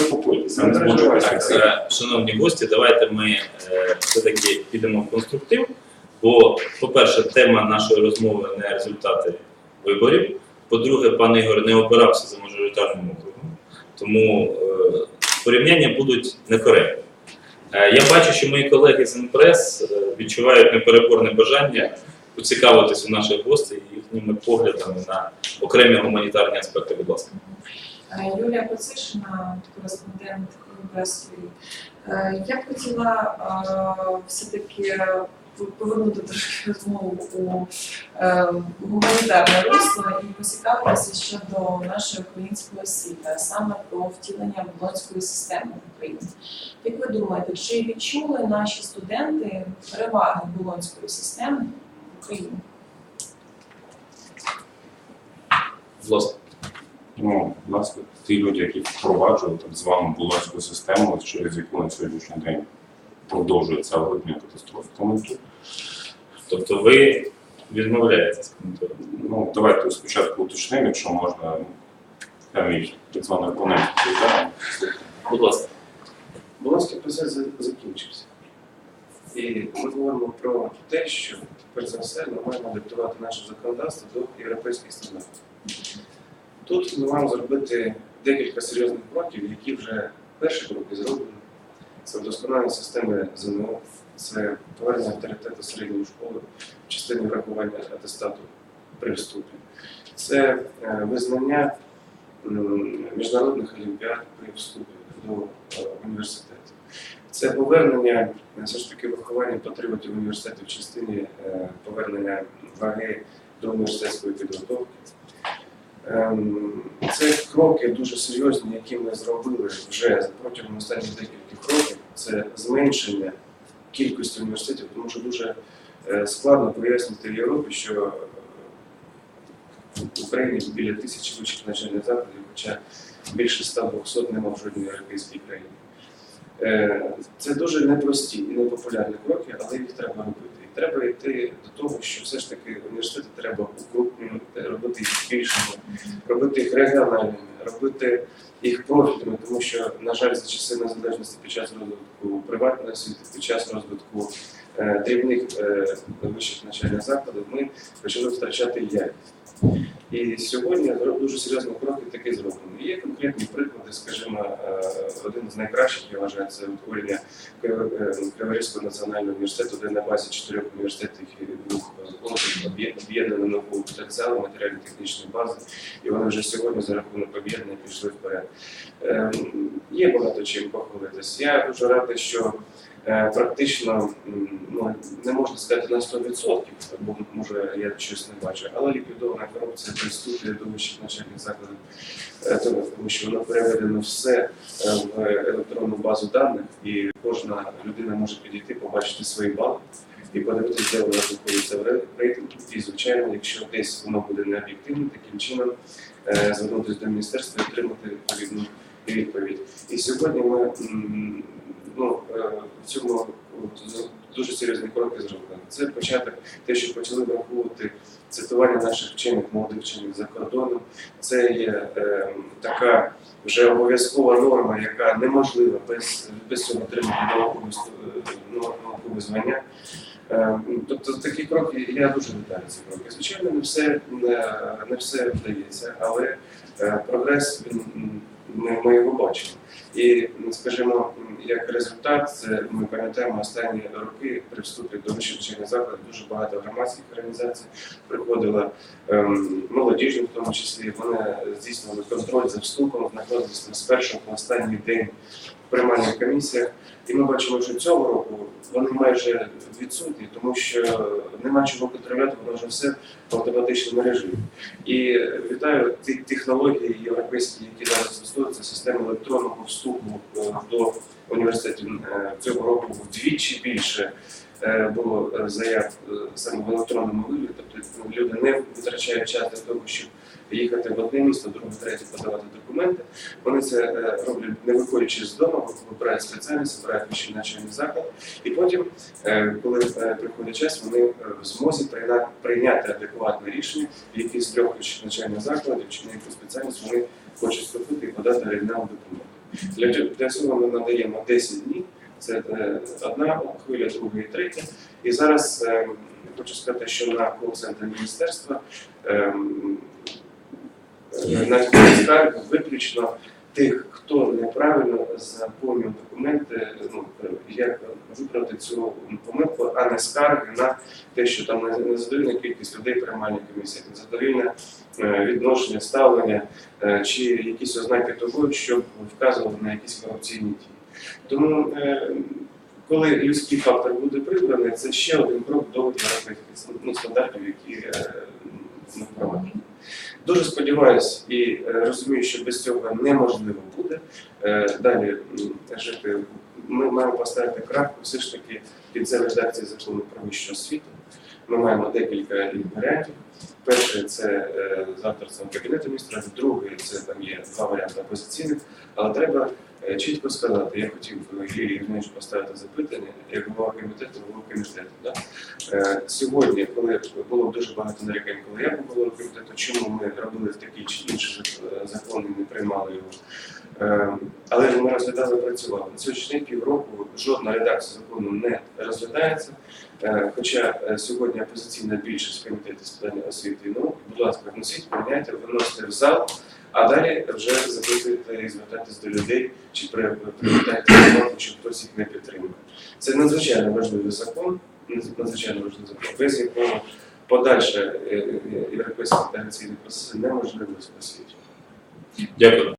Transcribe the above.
заспокойтеся, не. Так, Е, Шановні гості, давайте ми е, все-таки підемо в конструктив. Бо, по-перше, тема нашої розмови не результати виборів. По-друге, пан Ігор не обирався за мажоритарним округом, тому е, порівняння будуть некоректні. Е, я бачу, що мої колеги з НПРЕС е, відчувають непереборне бажання поцікавитись у наших гостей їхніми поглядами на окремі гуманітарні аспекти. Будь ласка. Е, Юлія Поцишина, кореспондент. Е, Я б хотіла е, все-таки повернути трошки розмову у е, гуманітарне русло і поцікавитися щодо нашої української освіти, саме про втілення болонської системи в Україні. Як ви думаєте, чи відчули наші студенти переваги болонської системи в Україні? Ласка. Ну, будь ласка, ті люди, які впроваджували так звану булонську систему, через яку на сьогоднішній день продовжується алгоритмія катастрофи. Тому тут, Тобто ви відмовляєтесь ну, давайте спочатку уточнимо, якщо можна, я мій так званий опонент відповідає. Будь ласка. Болонський процес закінчився. І ми говоримо про те, що перш за все ми маємо адаптувати наше законодавство до європейських стандартів. Тут ми маємо зробити декілька серйозних кроків, які вже перші кроки зроблені. Це вдосконалення системи ЗНО, це повернення авторитету середньої школи в частині врахування атестату при вступі. Це е, визнання міжнародних олімпіад при вступі до е, університету. Це повернення, е, все ж таки виховання патріотів університету в частині повернення ваги до університетської підготовки. Ем, Це кроки дуже серйозні, які ми зробили вже протягом останніх декількох років. Це зменшення кількості університетів, тому що дуже е, складно пояснити Європі, що в Україні біля тисячі вищих навчальних закладів, хоча більше 100-200 нема в жодній європейській країні. Е, Це дуже непрості і непопулярні кроки, але їх треба робити. Треба йти до того, що все ж таки університети треба укрупнювати, робити їх більшими, робити їх регіональними, робити їх профільними, тому що, на жаль, за часи незалежності під час розвитку приватної освіти, під час розвитку е, дрібних е, вищих навчальних закладів, ми почали втрачати якість. І сьогодні дуже серйозні кроки таки зроблені. Є конкретні приклади, скажімо, е, один з найкращих, я вважаю, це утворення е, Криворізького національного університету, де на базі чотирьох університетів і двох об'єднано науковий потенціал, матеріально-технічної бази, і вони вже сьогодні за рахунок об'єднання пішли вперед. Е, Є багато чим похвалитись. Я дуже радий, що е, практично ну, не можна сказати на 100%, бо може я щось не бачу, але ліквідована корупція при до вищих навчальних закладів, е, тому що воно переведено все в електронну базу даних, і кожна людина може підійти, побачити свої бали і подивитися, де вона знаходиться в ре- рейтингу. І, звичайно, якщо десь воно буде необ'єктивне, таким чином е, звернутися до міністерства і отримати відповідну відповідь. І сьогодні ми ну, е, в цьому дуже серйозні кроки зробили. Це початок, те, що почали враховувати цитування наших вчених, молодих вчених за кордоном. Це є е, така вже обов'язкова норма, яка неможлива без, без цього отримати наукове звання. Е, Тобто такі кроки, я дуже вітаю ці кроки. Звичайно, не все, не, не все вдається, але е, прогрес він, ми, ми його бачимо. І, скажімо, як результат, це ми пам'ятаємо останні роки при вступі до вищих навчальних закладів дуже багато громадських організацій приходило, ем, молодіжні в тому числі. Вони здійснювали контроль за вступом, знаходилися з першого по останній день в приймальних комісіях. І ми бачимо, що цього року вони майже відсутні, тому що нема чого контролювати, воно вже все в автоматичному режимі. І вітаю ті технології європейські, які зараз застосуються, система електронного вступу е, до університетів е, цього року вдвічі більше е, було заяв саме в електронному вигляді. Тобто люди не витрачають час для того, щоб їхати в одне місто, друге, третє подавати документи. Вони це роблять не виходячи з дому, вибирають спеціальність, вибирають вищий навчальний заклад. І потім, коли приходить час, вони в змозі прийняти адекватне рішення, який з трьох навчальних закладів чи на яку спеціальність вони хочуть вступити і подати оригінал документу. Для, цього- ми надаємо 10 днів. Це е, одна хвиля, друга і третя. І зараз е, хочу сказати, що на кол-центрі міністерства ем, е, на скарб виключно тих, хто неправильно заповнив документи, ну, як виправити цю помилку, а не скарги на те, що там незадовільна кількість людей приймальні комісії, незадовільне е, відношення, ставлення е, чи якісь ознаки того, що вказували на якісь корупційні дії. Тому, е, коли людський фактор буде прибраний, це ще один крок до ну, стандартів, які ми впроваджуємо. Дуже сподіваюся і е, розумію, що без цього неможливо буде е, далі жити. Ми маємо поставити крапку все ж таки під це редакції закону про вищу освіту. Ми маємо декілька варіантів. Перший це е, з авторством Кабінету міністра, другий це там є два варіанти опозиційних, але треба чітко сказати, я хотів е, Юрій Євгенович поставити запитання, як голова комітету, голова комітету. Да? Е, Сьогодні, коли було дуже багато нарікань, коли я був головою комітету, чому ми робили такі чи інші зак- закони, не приймали його. Е, Але ми розглядали і працювали. На сьогоднішній півроку жодна редакція закону не розглядається. Е, Хоча сьогодні опозиційна більшість комітету з питання освіти і науки, будь ласка, вносіть, прийняйте, виносите в зал, а далі вже записуєте і звертатись до людей, чи при- привітайте увагу, що хтось їх не підтримує. Це надзвичайно важливий закон, надзвичайно важливий закон, без якого подальше е, е, європейські інтеграційні процеси неможливо у світі. Дякую.